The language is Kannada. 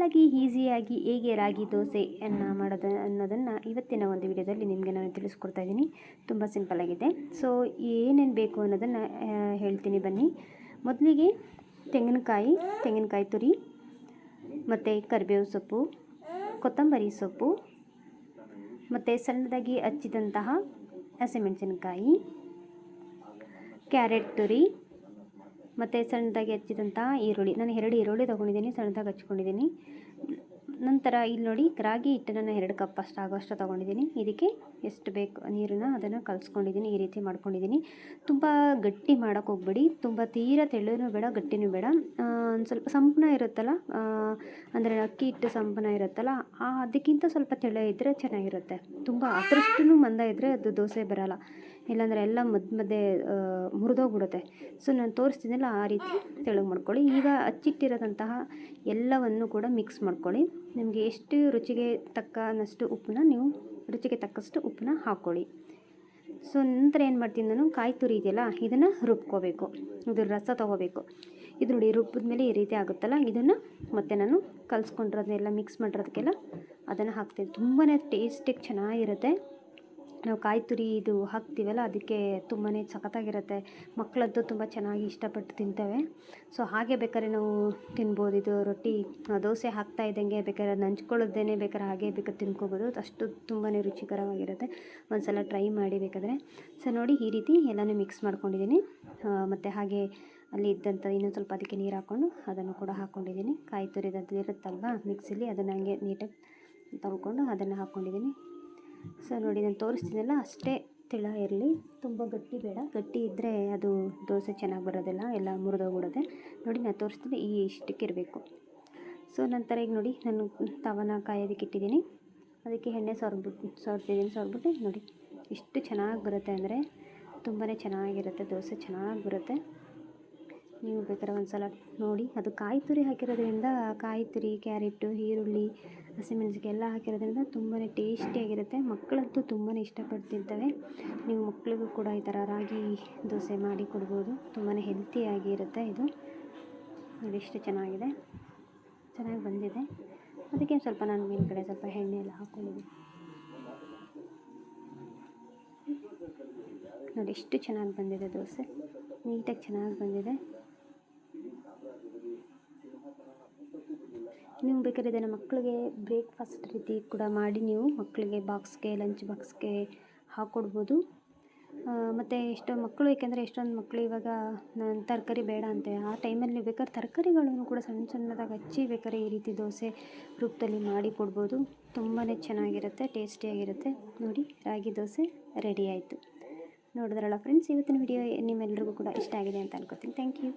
ಸಿಂಪಲಾಗಿ ಈಸಿಯಾಗಿ ಹೇಗೆ ರಾಗಿ ದೋಸೆಯನ್ನು ಮಾಡೋದು ಅನ್ನೋದನ್ನು ಇವತ್ತಿನ ಒಂದು ವಿಡಿಯೋದಲ್ಲಿ ನಿಮಗೆ ನಾನು ತಿಳಿಸ್ಕೊಡ್ತಾ ಇದ್ದೀನಿ. ತುಂಬ ಸಿಂಪಲ್ಲಾಗಿದೆ ಸೊ ಏನೇನು ಬೇಕು ಅನ್ನೋದನ್ನು ಹೇಳ್ತೀನಿ ಬನ್ನಿ. ಮೊದಲಿಗೆ ತೆಂಗಿನಕಾಯಿ ತೆಂಗಿನಕಾಯಿ ತುರಿ, ಮತ್ತು ಕರಿಬೇವು ಸೊಪ್ಪು, ಕೊತ್ತಂಬರಿ ಸೊಪ್ಪು, ಮತ್ತು ಸಣ್ಣದಾಗಿ ಹಚ್ಚಿದಂತಹ ಹಸಿಮೆಣಸಿನಕಾಯಿ, ಕ್ಯಾರೆಟ್ ತುರಿ ಮತ್ತು ಸಣ್ಣದಾಗಿ ಹಚ್ಚಿದಂಥ ಈರುಳ್ಳಿ. ನಾನು ಎರಡು ಈರುಳ್ಳಿ ತೊಗೊಂಡಿದ್ದೀನಿ, ಸಣ್ಣದಾಗಿ ಹಚ್ಕೊಂಡಿದ್ದೀನಿ ನಂತರ ಇಲ್ಲಿ ನೋಡಿ, ರಾಗಿ ಹಿಟ್ಟನ್ನು ನಾನು ಎರಡು ಕಪ್ ಅಷ್ಟು ಆಗೋಷ್ಟು ತೊಗೊಂಡಿದ್ದೀನಿ. ಇದಕ್ಕೆ ಎಷ್ಟು ಬೇಕು ನೀರನ್ನು ಅದನ್ನು ಕಲಿಸ್ಕೊಂಡಿದ್ದೀನಿ, ಈ ರೀತಿ ಮಾಡ್ಕೊಂಡಿದ್ದೀನಿ. ತುಂಬ ಗಟ್ಟಿ ಮಾಡೋಕ್ಕೆ ಹೋಗ್ಬೇಡಿ. ತುಂಬ ತೀರ ತೆಳ್ಳನೂ ಬೇಡ, ಗಟ್ಟಿನೂ ಬೇಡ. ಒಂದು ಸ್ವಲ್ಪ ಸಂಪನ್ನ ಇರುತ್ತಲ್ಲ ಅಂದರೆ ಅಕ್ಕಿ ಹಿಟ್ಟು ಸಂಪನ್ನ ಇರುತ್ತಲ್ಲ ಅದಕ್ಕಿಂತ ಸ್ವಲ್ಪ ತೆಳ್ಳ ಇದ್ದರೆ ಚೆನ್ನಾಗಿರುತ್ತೆ. ತುಂಬ ಅದರಷ್ಟು ಮಂದ ಇದ್ದರೆ ಅದು ದೋಸೆ ಬರಲ್ಲ. ಇಲ್ಲಾಂದರೆ ಎಲ್ಲ ಮಧ್ಯ ಮಧ್ಯೆ ಮುರಿದೋಗ್ಬಿಡುತ್ತೆ. ಸೊ ನಾನು ತೋರಿಸ್ತಿದ್ದೆಲ್ಲ ಆ ರೀತಿ ತೆಳುಗೆ ಮಾಡ್ಕೊಳ್ಳಿ. ಈಗ ಅಚ್ಚಿಟ್ಟಿರೋದಂತಹ ಎಲ್ಲವನ್ನು ಕೂಡ ಮಿಕ್ಸ್ ಮಾಡ್ಕೊಳ್ಳಿ. ನಿಮಗೆ ಎಷ್ಟು ರುಚಿಗೆ ತಕ್ಕನಷ್ಟು ಉಪ್ಪನ್ನ ನೀವು, ರುಚಿಗೆ ತಕ್ಕಷ್ಟು ಉಪ್ಪನ್ನ ಹಾಕ್ಕೊಳ್ಳಿ ಸೊ ನಂತರ ಏನು ಮಾಡ್ತೀನಿ ನಾನು, ಕಾಯಿ ತುರಿ ಇದೆಯಲ್ಲ, ಇದನ್ನು ರುಬ್ಕೋಬೇಕು. ಇದ್ರ ರಸ ತೊಗೋಬೇಕು. ಇದು ನೋಡಿ, ರುಬ್ಬಿದ ಮೇಲೆ ಈ ರೀತಿ ಆಗುತ್ತಲ್ಲ, ಇದನ್ನು ಮತ್ತೆ ನಾನು ಕಲಿಸ್ಕೊಂಡಿರೋದನ್ನೆಲ್ಲ ಮಿಕ್ಸ್ ಮಾಡಿರೋದಕ್ಕೆಲ್ಲ ಅದನ್ನು ಹಾಕ್ತೀನಿ. ತುಂಬಾ ಟೇಸ್ಟಿಗೆ ಚೆನ್ನಾಗಿರುತ್ತೆ. ನಾವು ಕಾಯಿ ತುರಿ ಇದು ಹಾಕ್ತೀವಲ್ಲ, ಅದಕ್ಕೆ ತುಂಬಾ ಸಖತ್ತಾಗಿರುತ್ತೆ. ಮಕ್ಕಳದ್ದು ತುಂಬ ಚೆನ್ನಾಗಿ ಇಷ್ಟಪಟ್ಟು ತಿಂತವೆ. ಸೊ ಹಾಗೆ ಬೇಕಾದ್ರೆ ನಾವು ತಿನ್ಬೋದು. ಇದು ರೊಟ್ಟಿ ದೋಸೆ ಹಾಕ್ತಾ ಇದ್ದಂಗೆ ಬೇಕಾದ್ರೆ ನಂಚ್ಕೊಳ್ಳೋದೇನೆ ಬೇಕಾದ್ರೆ ಹಾಗೆ ಬೇಕಾದ್ರೆ ತಿನ್ಕೋಬೋದು. ಅಷ್ಟು ತುಂಬಾ ರುಚಿಕರವಾಗಿರುತ್ತೆ. ಒಂದು ಸಲ ಟ್ರೈ ಮಾಡಿ ಬೇಕಾದರೆ. ಸೊ ನೋಡಿ ಈ ರೀತಿ ಎಲ್ಲನೂ ಮಿಕ್ಸ್ ಮಾಡ್ಕೊಂಡಿದ್ದೀನಿ. ಮತ್ತು ಹಾಗೆ ಅಲ್ಲಿ ಇದ್ದಂಥ ಇನ್ನೊಂದು ಸ್ವಲ್ಪ ಅದಕ್ಕೆ ನೀರು ಹಾಕ್ಕೊಂಡು ಅದನ್ನು ಕೂಡ ಹಾಕ್ಕೊಂಡಿದ್ದೀನಿ ಕಾಯಿ ತುರಿದಲ್ಲಿ ಇರುತ್ತಲ್ವ ಮಿಕ್ಸಿಲಿ ಅದನ್ನು ಹಂಗೆ ನೀಟಾಗಿ ತೊಳ್ಕೊಂಡು ಅದನ್ನು ಹಾಕ್ಕೊಂಡಿದ್ದೀನಿ ಸೊ ನೋಡಿ, ನಾನು ತೋರಿಸ್ತಿದ್ದೆಲ್ಲ ಅಷ್ಟೇ ತಿಳ ಇರಲಿ. ತುಂಬ ಗಟ್ಟಿ ಬೇಡ. ಗಟ್ಟಿ ಇದ್ದರೆ ಅದು ದೋಸೆ ಚೆನ್ನಾಗಿ ಬರೋದಿಲ್ಲ, ಎಲ್ಲ ಮುರಿದೋಗ್ಬಿಡೋದೆ ನೋಡಿ, ನಾನು ತೋರಿಸ್ತೀನಿ ಈ ಇಷ್ಟಕ್ಕೆ ಇರಬೇಕು. ಸೊ ನಂತರ ಈಗ ನೋಡಿ, ನಾನು ತವನ ಕಾಯೋದಕ್ಕೆ ಇಟ್ಟಿದ್ದೀನಿ. ಅದಕ್ಕೆ ಎಣ್ಣೆ ಸೋರ್ಬಿಟ್ಟು ಸೋರ್ತಿದ್ದೀನಿ, ಸೋರ್ಬಿಟ್ಟು ನೋಡಿ ಎಷ್ಟು ಚೆನ್ನಾಗಿ ಬರುತ್ತೆ ಅಂದರೆ ತುಂಬಾ ಚೆನ್ನಾಗಿರುತ್ತೆ, ದೋಸೆ ಚೆನ್ನಾಗಿ ಬರುತ್ತೆ. ನೀವು ಬೇಕಾದ್ರೆ ಒಂದು ಸಲ ನೋಡಿ. ಅದು ಕಾಯಿ ತುರಿ ಹಾಕಿರೋದ್ರಿಂದ ಕಾಯಿ ತುರಿ, ಕ್ಯಾರೆಟು, ಈರುಳ್ಳಿ ಹಸಿಮೆಣಸಿಗೆ ಎಲ್ಲ ಹಾಕಿರೋದ್ರಿಂದ ತುಂಬಾ ಟೇಸ್ಟಿಯಾಗಿರುತ್ತೆ. ಮಕ್ಕಳಂತೂ ತುಂಬಾ ಇಷ್ಟಪಟ್ಟು ತಿಂತವೆ ನೀವು ಮಕ್ಕಳಿಗೂ ಕೂಡ ಈ ಥರ ರಾಗಿ ದೋಸೆ ಮಾಡಿ ಕೊಡ್ಬೋದು. ತುಂಬಾ ಹೆಲ್ತಿಯಾಗಿರುತ್ತೆ ಇದು. ನೋಡಿ, ಎಷ್ಟು ಚೆನ್ನಾಗಿದೆ. ಚೆನ್ನಾಗಿ ಬಂದಿದೆ. ಅದಕ್ಕೆ ಸ್ವಲ್ಪ ನಾನು ಮೇಲ್ಗಡೆ ಸ್ವಲ್ಪ ಎಣ್ಣೆ ಎಲ್ಲ ಹಾಕ್ಕೊಂಡಿದ್ದೀನಿ ನೋಡಿ, ಎಷ್ಟು ಚೆನ್ನಾಗಿ ಬಂದಿದೆ ದೋಸೆ. ನೀಟಾಗಿ ಚೆನ್ನಾಗಿ ಬಂದಿದೆ. ನೀವು ಬೇಕಾದ್ರೆ ಇದನ್ನು ಮಕ್ಕಳಿಗೆ ಬ್ರೇಕ್ಫಾಸ್ಟ್ ರೀತಿ ಕೂಡ ಮಾಡಿ ನೀವು ಮಕ್ಕಳಿಗೆ ಬಾಕ್ಸ್ಗೆ ಲಂಚ್ ಬಾಕ್ಸ್ಗೆ ಹಾಕ್ಕೊಡ್ಬೋದು ಮತ್ತು ಎಷ್ಟೋ ಮಕ್ಕಳು, ಏಕೆಂದರೆ ಎಷ್ಟೊಂದು ಮಕ್ಕಳು ಇವಾಗ ನಾನು ತರಕಾರಿ ಬೇಡ ಅಂತ ಆ ಟೈಮಲ್ಲಿ ಬೇಕಾದ್ರೆ ತರಕಾರಿಗಳನ್ನು ಕೂಡ ಸಣ್ಣ ಸಣ್ಣದಾಗಿ ಹಚ್ಚಿ ಬೇಕಾದ್ರೆ ಈ ರೀತಿ ದೋಸೆ ರೂಪದಲ್ಲಿ ಮಾಡಿ ಕೊಡ್ಬೋದು. ತುಂಬಾ ಚೆನ್ನಾಗಿರುತ್ತೆ, ಟೇಸ್ಟಿಯಾಗಿರುತ್ತೆ. ನೋಡಿ, ರಾಗಿ ದೋಸೆ ರೆಡಿ ಆಯಿತು. ನೋಡಿದ್ರಲ್ಲ ಫ್ರೆಂಡ್ಸ್ ಇವತ್ತಿನ ವಿಡಿಯೋ ನಿಮ್ಮೆಲ್ಲರಿಗೂ ಕೂಡ ಇಷ್ಟ ಆಗಿದೆ ಅಂತ ಅನ್ಕೋತೀನಿ. Thank you